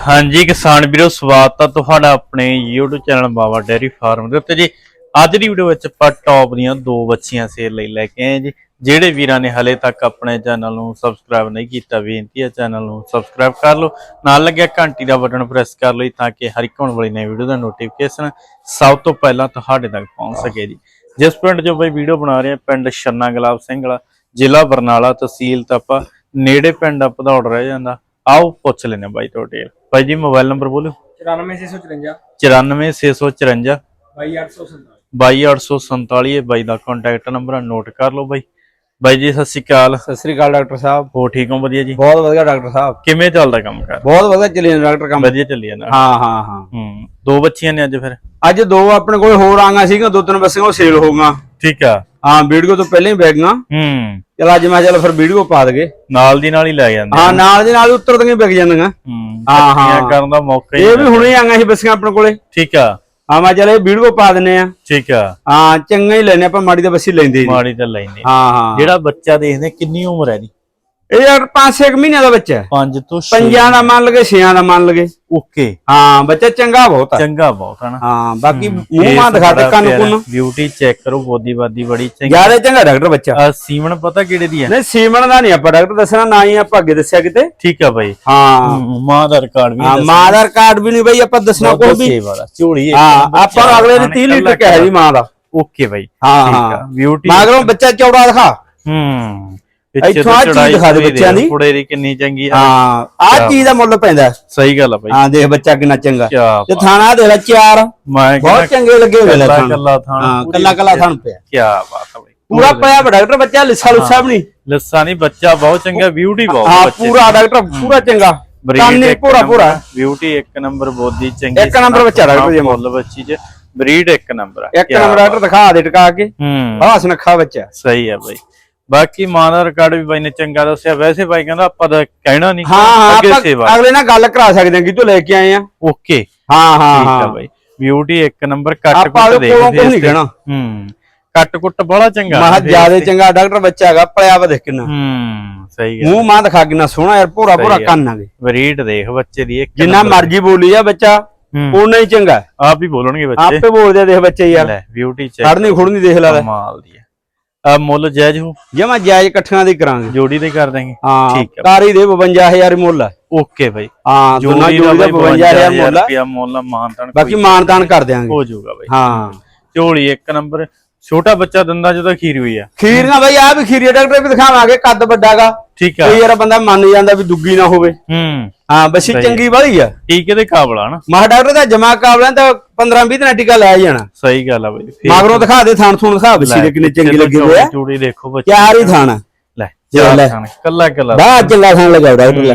ਹਾਂਜੀ ਕਿਸਾਨ ਵੀਰੋ, ਸਵਾਗਤ ਹੈ ਤੁਹਾਡਾ ਆਪਣੇ YouTube channel Baba dairy farm ਦੇ ਉੱਤੇ ਜੀ। ਅੱਜ ਦੀ ਵੀਡੀਓ ਵਿੱਚ ਆਪਾਂ ਟੌਪ ਦੀਆਂ ਦੋ ਬੱਚੀਆਂ ਸੇਲ ਲਈ ਲੈ ਕੇ ਆਏ ਜੀ। ਜਿਹੜੇ ਵੀਰਾਂ ਨੇ ਹਲੇ ਤੱਕ ਆਪਣੇ ਚੈਨਲ ਨੂੰ ਸਬਸਕ੍ਰਾਈਬ ਨਹੀਂ ਕੀਤਾ, ਬੇਨਤੀ ਹੈ ਚੈਨਲ ਨੂੰ ਸਬਸਕ੍ਰਾਈਬ ਕਰ ਲਓ। ਨਾਲ ਲੱਗਿਆ ਘੰਟੀ ਦਾ ਬਟਨ ਪ੍ਰੈਸ ਕਰ ਲਓ ਤਾਂ ਕਿ ਹਰ ਇੱਕ ਹੋਣ ਵਾਲੀ ਨਵੀਂ ਵੀਡੀਓ ਦਾ ਨੋਟੀਫਿਕੇਸ਼ਨ ਸਭ ਤੋਂ ਪਹਿਲਾਂ ਤੁਹਾਡੇ ਤੱਕ ਪਹੁੰਚ ਸਕੇ ਜੀ। ਜਿਸ ਪਿੰਡ 'ਚੋਂ ਬਈ ਵੀਡੀਓ ਬਣਾ ਰਹੇ ਹਾਂ, ਪਿੰਡ ਛੰਨਾ ਗੁਲਾਬ ਸਿੰਘ ਵਾਲਾ, ਜ਼ਿਲ੍ਹਾ ਬਰਨਾਲਾ ਤਹਿਸੀਲ ਤਪਾ ਨੇੜੇ ਪਿੰਡ ਭਦੌੜ ਰਹਿ ਜਾਂਦਾ। ਆਓ ਪੁੱਛ ਲੈਨੇ ਬਾਈ ਤੋਂ ਡਿਟੇਲ ਬਾਈ ਜੀ ਮੋਬਾਈਲ ਨੰਬਰ ਬੋਲੋ। 94654 94654 22847 22847 ਇਹ ਬਾਈ ਦਾ ਕੰਟੈਕਟ ਨੰਬਰ ਆ ਨੋਟ ਕਰ ਲਓ ਬਾਈ। ਬਾਈ ਜੀ ਸਤਿ ਸ਼੍ਰੀ ਅਕਾਲ। ਸਤਿ ਸ੍ਰੀ ਅਕਾਲ ਡਾਕਟਰ ਸਾਹਿਬ। ਹੋ ਠੀਕ ਹੋ? ਵਧੀਆ ਜੀ? ਬਹੁਤ ਵਧੀਆ ਡਾਕਟਰ ਸਾਹਿਬ। ਕਿਵੇਂ ਚੱਲਦਾ ਕੰਮ ਕਰ? ਬਹੁਤ ਵਧੀਆ ਚੱਲੀ ਜਾਂਦਾ ਡਾਕਟਰ ਕੰਮ। ਵਧੀਆ ਚੱਲੀ ਜਾਂਦਾ ਹਾਂ ਹਾਂ ਹਾਂ। ਹੂੰ। ਦੋ ਬੱਚੀਆਂ ਨੇ ਅੱਜ ਫਿਰ? ਅੱਜ ਦੋ ਆਪਣੇ ਕੋਲ ਹੋਰ ਆਂਗਾ ਸੀਗਾ ਦੋ ਤਿੰਨ ਬੱਸਾਂ ਉਹ ਸੇਲ ਹੋ ਗਈਆਂ। ਠੀਕ ਆ। ਹਾਂ ਵੀਡੀਓ ਤੋਂ ਪਹਿਲਾਂ ਹੀ ਬੈਗ ਹੂੰ। ਚਲ ਅੱਜ ਮੈਂ ਚੱਲ ਫਿਰ ਵੀਡੀਓ ਪਾ ਦਗੇ। ਨਾਲ ਦੀ ਨਾਲ ਹੀ ਲੈ ਜਾਂਦੇ ਹਾਂ ਨਾਲ ਦੇ ਨਾਲ ਹੀ ਉੱਤਰ ਦੀਆਂ ਵਿਕ ਜਾਂਦੀਆਂ। ਹੂੰ ਹਾਂ, ਹਾਂ। ਇਕੱਠੀਆਂ ਕਰਨ ਦਾ ਮੌਕਾ ਹੀ ਇਹ ਵੀ। ਹੁਣੇ ਆਂਗਾ ਸੀ ਬੱਸਾਂ ਆਪਣੇ ਕੋਲੇ। ਠੀਕ ਆ। ਹਾਂ ਮੈਂ ਚੱਲ ਇਹ ਵੀਡੀਓ ਪਾ ਦਿੰਨੇ ਆ। ਠੀਕ ਆ। ਹਾਂ ਚੰਗਾ ਹੀ ਲੈਨੇ ਆਪਾਂ ਮਾੜੀ ਦਾ ਬੱਸੀ ਲੈਂਦੇ ਮਾੜੀ ਤਾਂ ਲੈਨੇ ਹਾਂ ਹਾਂ। ਜਿਹੜਾ ਬੱਚਾ ਦੇਖਦੇ ਕਿੰਨੀ ਉਮਰ ਹੈ ਦੀ ਇਹ ਯਾਰ 5-6 ਮਹੀਨਿਆਂ ਦਾ ਬੱਚਾ ਹੈ 5 ਤੋਂ 6 ਪੰਜਾਂ ਦਾ ਮੰਨ ਲਗੇ ਛਿਆਂ ਦਾ ਮੰਨ ਲਗੇ ਓਕੇ। ਹਾਂ ਬੱਚਾ ਚੰਗਾ ਬਹੁਤ ਆ। ਚੰਗਾ ਬਹੁਤ ਹਨਾ ਹਾਂ ਬਾਕੀ ਮੂੰਹ ਮਾਂ ਦਿਖਾ ਦੇ ਕੰਨ ਕੁੰਨ। ਬਿਊਟੀ ਚੈੱਕ ਕਰੋ ਬੋਦੀ ਬਾਦੀ ਬੜੀ ਚੰਗੀ। ਜ਼ਿਆਦਾ ਚੰਗਾ ਡਾਕਟਰ ਬੱਚਾ। ਸੀਮਨ ਪਤਾ ਕਿਹੜੇ ਦੀ ਹੈ ਨਹੀਂ ਸੀਮਨ ਦਾ ਨਹੀਂ ਆਪਾਂ ਡਾਕਟਰ ਦੱਸਣਾ ਨਾ ਹੀ ਆਪਾਂ ਅੱਗੇ ਦੱਸਿਆ ਕਿਤੇ। ਠੀਕ ਆ ਬਾਈ। ਹਾਂ। ਮਾਂ ਦਾ ਰਿਕਾਰਡ ਵੀ ਹਾਂ ਮਾਂ ਦਾ ਕਾਰਡ ਵੀ ਨਹੀਂ ਬਈ ਆਪਾਂ ਦੱਸਣਾ ਕੋਈ ਵੀ। ਸੇਵਾ ਦਾ ਝੋਲੀ ਇੱਕ ਹਾਂ ਨੰਬਰ ਆਪਾਂ ਅਗਲੇ ਨੇ 30 ਲੀਟਰ ਕਿਹਾ ਜੀ ਮਾਂ ਦਾ। ਓਕੇ ਬਾਈ। ਹਾਂ ਠੀਕ ਹਾਂ। ਆ ਬਿਊਟੀ ਮਗਰੋਂ ਬੱਚਾ ਚੌੜਾ ਦਿਖਾ। ਹੂੰ। ਇੱਥੋਂ ਆਹ ਚੀਜ਼ ਦਿਖਾ ਦੇ ਬੱਚਿਆਂ ਦੀ। ਕੁੜੇ ਦੀ ਕਿੰਨੀ ਚੰਗੀ ਆ ਹਾਂ। ਆਹ ਚੀਜ਼ ਦਾ ਮੁੱਲ ਪੈਂਦਾ। ਸਹੀ ਗੱਲ ਆ ਬਾਈ। ਹਾਂ ਦੇਖ ਬੱਚਾ ਕਿੰਨਾ ਚੰਗਾ। ਤੇ ਥਾਣਾ ਦੇਖ ਲੈ ਚਾਰ। ਬਹੁਤ ਚੰਗੇ ਲੱਗੇ ਹੋਏ ਲੈ ਥਾਣ। ਕੱਲਾ ਥਾਣ ਹਾਂ ਕੱਲਾ ਕੱਲਾ ਥਾਣ ਪਿਆ। ਕੀ ਬਾਤ ਆ ਬਾਈ। ਪੂਰਾ ਪਿਆ ਡਾਕਟਰ ਬੱਚਾ ਲਿੱਸਾ ਲੁੱਸਾ ਵੀ ਨਹੀਂ। ਲੱਸਾ ਨਹੀਂ ਬੱਚਾ ਬਹੁਤ ਚੰਗਾ ਬਿਊਟੀ ਬਹੁਤ ਹਾਂ ਪੂਰਾ ਡਾਕਟਰ ਪੂਰਾ ਚੰਗਾ। ਕੰਨੀ ਪੂਰਾ ਪੂਰਾ ਬਿਊਟੀ ਇੱਕ ਨੰਬਰ ਬੋਦੀ ਚੰਗੀ ਇੱਕ ਨੰਬਰ ਬੱਚਾ ਡਾਕਟਰ ਜੀ ਮੁੱਲ ਬੱਚੀ ਚ ਬਰੀਡ ਇੱਕ ਨੰਬਰ ਆ। ਇੱਕ ਨੰਬਰ ਡਾਕਟਰ ਦਿਖਾ ਦੇ ਟਿਕਾ ਕੇ। ਹੂੰ। ਸੁਨੱਖਾ ਬੱਚਾ। ਸਹੀ ਆ ਬਾਈ। ਬਾਕੀ ਮਾਂ ਦਾ ਰਿਕਾਰਡ ਵੀ ਬਾਈ ਨੇ ਚੰਗਾ ਦੱਸਿਆ। ਵੈਸੇ ਬਾਈ ਕਹਿੰਦਾ ਆਪਾਂ ਤਾਂ ਕਹਿਣਾ ਨਹੀਂ ਹਾਂ ਹਾਂ ਅੱਗੇ ਆਪਾਂ ਅਗਲੇ ਨਾਲ ਗੱਲ ਕਰਾ ਸਕਦੇ ਹਾਂ ਕਿ ਤੂੰ ਲੈ ਕੇ ਆਏ ਆ। ਓਕੇ। ਹਾਂ ਹਾਂ ਠੀਕ ਆ ਬਾਈ। ਬਿਊਟੀ ਇੱਕ ਨੰਬਰ ਕੱਟ ਆਪਾਂ ਕੁੱਟ ਉਹਦੇ ਦੇਖ ਕੋਲੋਂ ਨਹੀਂ। ਕਹਿਣਾ? ਹੂੰ ਕੱਟ ਕੁੱਟ ਬੜਾ ਚੰਗਾ ਮਹਾ ਜਿਆਦੇ। ਚੰਗਾ ਡਾਕਟਰ ਬੱਚਾ ਹੈਗਾ ਪਲਿਆ ਵਾ ਦੇਖ ਕਿੰਨਾ। ਹੂੰ ਸਹੀ ਗੱਲ। ਮੂੰਹ ਮਾਂ ਦਿਖਾ ਕਿੰਨਾ ਸੋਹਣਾ ਯਾਰ ਪੂਰਾ ਪੂਰਾ ਸਹੀ ਆ। ਕੰਨ ਆਗੇ ਬਰੀਡ ਦੇਖ ਬੱਚੇ ਦੀ ਇੱਕ ਜਿੰਨਾ। ਮਰਜ਼ੀ ਬੋਲੀ ਆ ਬੱਚਾ ਓਨਾ ਹੀ ਚੰਗਾ। ਆਪ ਹੀ ਬੋਲਣਗੇ ਬੱਚੇ। ਆਪੇ ਬੋਲਦੇ ਆ ਦੇਖ ਬੱਚੇ ਯਾਰ। ਲੈ ਬਿਊਟੀ ਚੈੱਕ ਖੜਨੀ ਖੁੜਨੀ ਦੇਖ ਲੈ ਕਮਾਲ ਦੀ ਆ ਮੁੱਲ ਜਾਇਜ਼ ਹੋ? ਜਮਾ ਜਾਇਜ਼ ਇਕੱਠਿਆਂ ਦੀ ਕਰਾਂਗੇ। ਜੋੜੀ ਦੇ ਕਰ ਦਾਂਗੇ ਹਾਂ ਠੀਕ ਹੈ। ਕਾਰੀ ਦੇ 52000 ਮੁੱਲ ਹੈ ਓਕੇ ਬਾਈ। ਹਾਂ ਦੋਨਾਂ ਜੋੜੀ ਦਾ ਜੋੜੀ ਦਾ 52000 ਮੁੱਲ ਹੈ ਮੁੱਲ ਮਾਨਤਾਨ ਬਾਕੀ ਮਾਨਤਾਨ ਕਰ ਦਿਆਂਗੇ। ਹੋ ਜਾਊਗਾ ਬਾਈ। ਹਾਂ। ਝੋਲੀ ਇੱਕ ਨੰਬਰ। ਛੋਟਾ ਬੱਚਾ ਦੰਦਾ ਜਦੋਂ ਖੀਰ ਹੋਈ ਆ। ਖੀਰੀਆਂ ਬਾਈ ਆ ਵੀ ਖੀਰੀ ਡਾਕਟਰ ਵੀ ਦਿਖਾਵਾਂਗੇ ਕੱਦ ਵੱਡਾਗਾ। ਠੀਕ ਆ। ਕੋਈ ਯਾਰ ਬੰਦਾ ਮੰਨ ਜਾਂਦਾ ਵੀ ਦੁੱਗੀ ਨਾ ਹੋਵੇ। ਹੂੰ। ਹਾਂ ਬੱਸੀ ਚੰਗੀ ਵਾਲੀ ਆ। ਟੀਕੇ ਦੇ ਕਾਬਲਾ ਨਾ। ਮਾ ਡਾਕਟਰ ਦਾ ਜਮਾ ਕਾਬਲਾਂ ਤਾਂ 15 20 ਦਿਨਾਂ ਟੀਕਾ ਲੈ ਜਾਣਾ। ਸਹੀ ਗੱਲ ਆ ਬਾਈ ਮਗਰੋਂ ਦਿਖਾ ਦੇ ਥਾਣ ਥੂਣ ਦਿਖਾ ਬੱਸੀ ਦੇ ਕਿੰਨੇ ਚੰਗੀ ਲੱਗੀ ਹੋਏ ਆ। ਚੂੜੀ ਦੇਖੋ ਬੱਚੇ। ਚਾਰ ਹੀ ਥਾਣ। ਲੈ ਕੱਲਾ ਕੱਲਾ ਬੜਾ ਚੰਗਾ ਥਾਣ ਲਗਾ ਡਾਕਟਰ ਲੈ।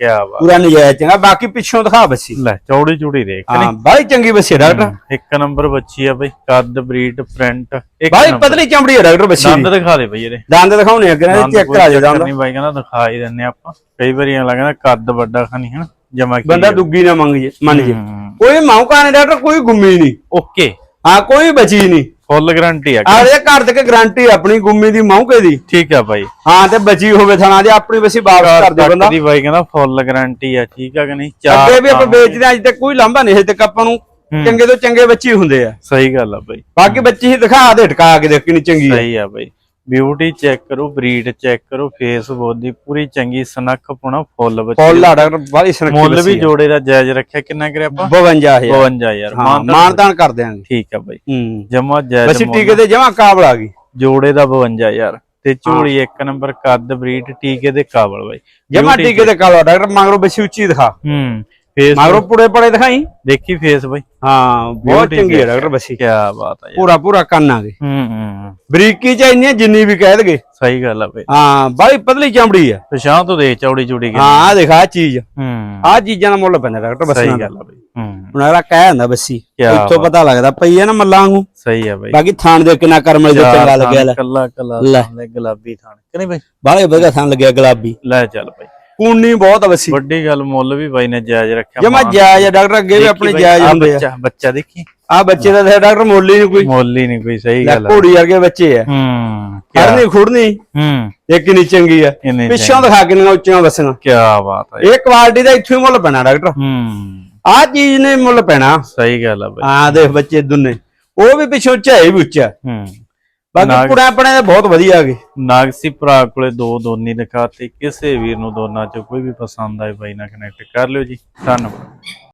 ਹੂੰ ਬਾਤ ਪੂਰਾ ਨਜਾਇਜ਼ ਚੰਗਾ ਬਾਕੀ ਪਿੱਛੋਂ ਦਿਖਾ ਬੱਸੀ ਲੈ ਚੌੜੀ ਚੂੜੀ ਦੇਖ ਹਾਂ ਬੜੀ ਚੰਗੀ ਬੱਸੀ ਆ ਡਾਕਟਰ। ਇੱਕ ਨੰਬਰ ਬੱਚੀ ਆ ਬਾਈ ਕੱਦ ਬਰੀਡ ਪ੍ਰਿੰਟ ਇੱਕ ਨੰਬਰ। ਪਤਲੀ ਚਮੜੀ ਆ ਡਾਕਟਰ ਬੱਸੀ ਦੰਦ ਦਿਖਾ ਦੇ ਬਈ ਇਹਦੇ। ਦੰਦ ਦਿਖਾਉਣੇ ਅੱਗੇ ਨਾਲ ਦੰਦ ਚੈੱਕ ਕਰਾ ਜਾ ਚੱਕਰ ਦੰਦ। ਨਹੀਂ ਬਾਈ ਕਹਿੰਦਾ ਦਿਖਾ ਹੀ ਦਿੰਨੇ ਆਪਾਂ। ਕਈ ਵਾਰੀ ਐਂ ਲੱਗਦਾ ਕੱਦ ਵੱਡਾ ਖਾਨੀ ਹਨ? ਜਮਾ ਕੀ ਬੰਦਾ ਦੁੱਗੀ ਨਾ ਮੰਗ ਜੇ ਮੰਨ ਜੇ। ਹੂੰ। ਕੋਈ ਮੌਕਾ ਨਹੀਂ ਡਾਕਟਰ ਕੋਈ ਗੁੰਮੀ ਨਹੀਂ। ਓਕੇ। ਹਾਂ ਕੋਈ ਬਚੀ ਨਹੀਂ। ਫੁੱਲ ਗਾਰੰਟੀ ਆ ਆ? ਇਹ ਘਰ ਤੱਕ ਗਾਰੰਟੀ ਆਪਣੀ ਗੁੰਮੀ ਦੀ ਮੌਕੇ ਦੀ। ਠੀਕ ਆ ਬਾਈ। ਹਾਂ ਤੇ ਬਚੀ ਹੋਵੇ ਥਾਣਾ ਦੀ ਆਪਣੀ ਵਸੀ ਵਾਪਸ ਕਰ ਦੇ ਬੰਦਾ। ਦੀ ਬਾਈ ਕਹਿੰਦਾ ਫੁੱਲ ਗਾਰੰਟੀ ਆ ਠੀਕ ਆ ਕਿ ਨਹੀਂ? ਚਾਰ ਅੱਗੇ ਵੀ ਆਪਾਂ। ਵੇਚਦੇ ਹਾਂ, ਅੱਜ ਤੱਕ ਕੋਈ ਲਾਂਭਾ ਨਹੀਂ ਅਜੇ ਤੱਕ ਆਪਾਂ ਨੂੰ। ਚੰਗੇ ਤੋਂ ਚੰਗੇ ਬੱਚੇ ਹੀ ਹੁੰਦੇ ਆ। ਸਹੀ ਗੱਲ ਆ ਬਾਈ। ਬਾਕੀ ਬੱਚੀ ਹੀ ਦਿਖਾ ਦੇ ਟਕਾ ਕੇ ਦੇਖ ਕਿੰਨੀ ਚੰਗੀ ਆ। ਸਹੀ ਆ ਬਾਈ। ਬਿਊਟੀ ਚੈੱਕ ਕਰੋ ਬਰੀਡ ਚੈੱਕ ਕਰੋ ਫੇਸ ਬੋਦੀ ਪੂਰੀ ਚੰਗੀ ਸਨੱਖ ਪੁਣਾ ਫੁੱਲ ਬੱਚੀ ਫੁੱਲ ਆ ਡਾਕਟਰ ਬਾਲੀ ਸੁਨੱਖੀ ਮੁੱਲ ਵੀ ਜੋੜੇ ਦਾ ਜਾਇਜ਼ ਰੱਖਿਆ ਕਿੰਨਾ ਕਰਿਆ ਆਪਾਂ? 52000 52 ਯਾਰ ਹਾਂ ਮਾਨਤਾ ਮਾਨਤਾਨ ਕਰ ਦਿਆਂਗੇ। ਠੀਕ ਆ ਬਾਈ। ਜਮਾ ਜਾਇਜ਼ ਮੁੱਲ। ਟੀਕੇ ਤੇ ਜਮਾ ਕਾਬਲ ਆ ਗਈ। ਜੋੜੇ ਦਾ 52 ਯਾਰ ਤੇ ਝੋਲੀ ਇੱਕ ਨੰਬਰ ਕੱਦ ਬਰੀਡ ਟੀਕੇ ਦੇ ਕਾਬਲ ਬਾਈ। ਜਮਾ ਟੀਕੇ ਤੇ ਕਾਬਲ ਡਾਕਟਰ ਮਗਰੋਂ ਬੱਚੀ ਉੱਚੀ ਦਿਖਾ। ਹੂੰ। ਫੇਸ ਮਗਰੋਂ ਪੁੜੇ ਪੜੇ ਦਿਖਾਈ? ਦੇਖੀ ਫੇਸ ਬਾਈ। ਹਾਂ ਬਹੁਤ ਚੰਗੀ ਹੈ ਡਾਕਟਰ ਬੱਚੀ ਕੀ ਬਾਤ ਯਾਰ। ਪੂਰਾ ਪੂਰਾ ਕੰਨ ਆ ਗਈ ਹੂੰ ਹੂੰ। ਬਰੀਕੀ ਚ ਇੰਨੀ ਜਿੰਨੀ ਵੀ ਕਹਿ ਦਗੇ ਸਹੀ ਗੱਲ ਆ ਬਾਈ। ਹਾਂ ਬਾਲੀ ਪਤਲੀ ਚਮੜੀ ਆ। ਪਛਾਣ ਤੋਂ ਦੇਖ ਚੌੜੀ ਚੂੜੀ ਹਾਂ ਆ ਦੇਖਾ ਚੀਜ਼। ਹੂੰ। ਆ ਚੀਜ਼ਾਂ ਦਾ ਮੁੱਲ ਪੈਂਦਾ ਡਾਕਟਰ ਬੱਸੀ ਸਹੀ ਗੱਲ ਆ ਬਾਈ। ਹੂੰ। ਹੁਣ ਅਗਲਾ ਕਹਿ ਜਾਂਦਾ ਬੱਸੀ ਇੱਥੋਂ ਪਤਾ ਲੱਗਦਾ ਪਈ ਆ ਨਾ ਮੱਲਾਂ ਵਾਂਗੂ। ਸਹੀ ਆ ਬਾਈ। ਬਾਕੀ ਥਾਣ ਦੇ ਕਿੰਨਾ ਕਰਮਲ ਦੇ ਚੰਗਾ ਲੱਗਿਆ ਲੈ। ਕੱਲਾ ਕੱਲਾ ਗੁਲਾਬੀ ਥਾਣ। ਕਿ ਨਹੀਂ ਬਾਈ? ਬਾਲੇ ਵਧੀਆ ਥਾਣ ਲੱਗਿਆ ਗੁਲਾਬੀ। ਲੈ ਚੱਲ ਬਾਈ। ਕੂਣੀ ਬਹੁਤ ਆ ਬੱਸੀ ਵੱਡੀ ਗੱਲ ਮੁੱਲ ਵੀ ਬਾਈ ਨੇ ਜਾਇਜ਼ ਰੱਖਿਆ ਜਮਾ ਜਾਇਜ਼ ਆ ਡਾਕਟਰ ਅੱਗੇ ਵੀ ਆਪਣੇ ਜਾਇਜ਼ ਹੁੰਦੇ ਆ। ਬੱਚਾ ਬੱਚਾ ਦੇਖੀ। ਆ ਬੱਚੇ ਦਾ ਡਾਕਟਰ ਮੋਲੀ ਨਹੀਂ ਕੋਈ। ਮੁੱਲ ਹੀ ਨਹੀਂ ਕੋਈ ਸਹੀ ਗੱਲ ਆ। ਘੋੜੀ ਵਰਗੇ ਬੱਚੇ ਆ। ਹੂੰ ਕਰਨੀ ਖੁੜਨੀ ਹੂੰ। ਇਹ ਕਿੰਨੀ ਚੰਗੀ ਆ। ਪਿੱਛੋਂ ਦਿਖਾ ਕਿੰਨੀਆਂ ਉੱਚੀਆਂ ਬੱਸੀਆਂ ਕੀ ਬਾਤ ਹੈ ਇਹ ਕੁਆਲਿਟੀ ਦਾ ਇੱਥੋਂ ਹੀ ਮੁੱਲ ਪੈਣਾ ਡਾਕਟਰ। ਹੂੰ। ਆ ਚੀਜ਼ ਨੇ ਮੁੱਲ ਪੈਣਾ। ਸਹੀ ਗੱਲ ਆ ਬਾਈ। ਆ ਦੇਖ ਬੱਚੇ ਦੁੰਨੇ। ਉਹ ਵੀ ਪਿੱਛੋਂ ਝਾਈ ਵੀ ਉੱਚਾ। ਹੂੰ। ਬਾਕੀ ਪੁੜਾ ਆਪਣੇ ਦੇ ਬਹੁਤ ਵਧੀਆ ਹੈਗੇ। ਨਾਗਸੀ ਭਰਾ ਕੋਲੇ ਦੋ ਦੋਨੀ ਦਿਖਾਤੇ ਕਿਸੇ ਵੀਰ ਨੂੰ ਦੋਨਾਂ ਚੋਂ ਕੋਈ ਵੀ ਪਸੰਦ ਆਏ ਬਾਈ ਨਾਲ ਕਨੈਕਟ ਕਰ ਲਿਓ ਜੀ। ਧੰਨਵਾਦ।